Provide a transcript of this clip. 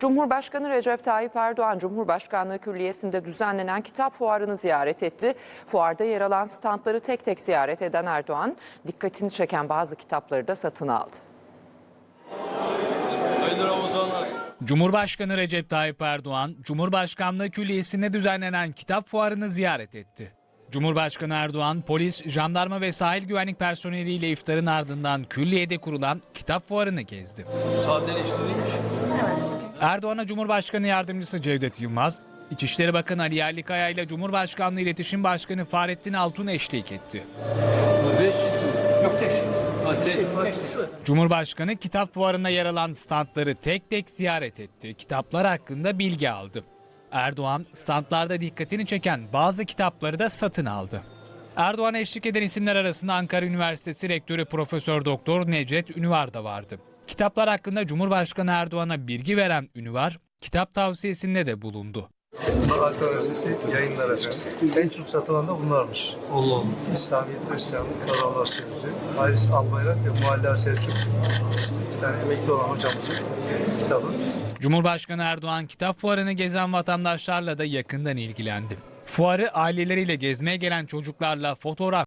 Cumhurbaşkanı Recep Tayyip Erdoğan Cumhurbaşkanlığı Külliyesi'nde düzenlenen kitap fuarını ziyaret etti. Fuarda yer alan standları tek tek ziyaret eden Erdoğan dikkatini çeken bazı kitapları da satın aldı. Hayırlı Ramazanlar. Cumhurbaşkanı Recep Tayyip Erdoğan, Cumhurbaşkanlığı Külliyesi'nde düzenlenen kitap fuarını ziyaret etti. Cumhurbaşkanı Erdoğan, polis, jandarma ve sahil güvenlik personeliyle iftarın ardından külliyede kurulan kitap fuarını gezdi. Sadeleştirilmiş. Erdoğan'a Cumhurbaşkanı Yardımcısı Cevdet Yılmaz, İçişleri Bakanı Ali Yerlikaya ile Cumhurbaşkanlığı İletişim Başkanı Fahrettin Altun eşlik etti. Cumhurbaşkanı kitap fuarında yer alan standları tek tek ziyaret etti. Kitaplar hakkında bilgi aldı. Erdoğan standlarda dikkatini çeken bazı kitapları da satın aldı. Erdoğan eşlik eden isimler arasında Ankara Üniversitesi Rektörü Profesör Doktor Necdet Ünüvar da vardı. Kitaplar hakkında Cumhurbaşkanı Erdoğan'a bilgi veren Ünüvar, kitap tavsiyesinde de bulundu. Bunlar Ankara Üniversitesi yayınları efendim. En çok satılan da bunlarmış. Allah Allah. İslamiyet ve İslam'ın Kavramlar Sözü. Halis Albayrak ve Mualla Selçuk. İki tane emekli olan hocamızın kitabı. Cumhurbaşkanı Erdoğan kitap fuarını gezen vatandaşlarla da yakından ilgilendi. Fuarı aileleriyle gezmeye gelen çocuklarla fotoğraf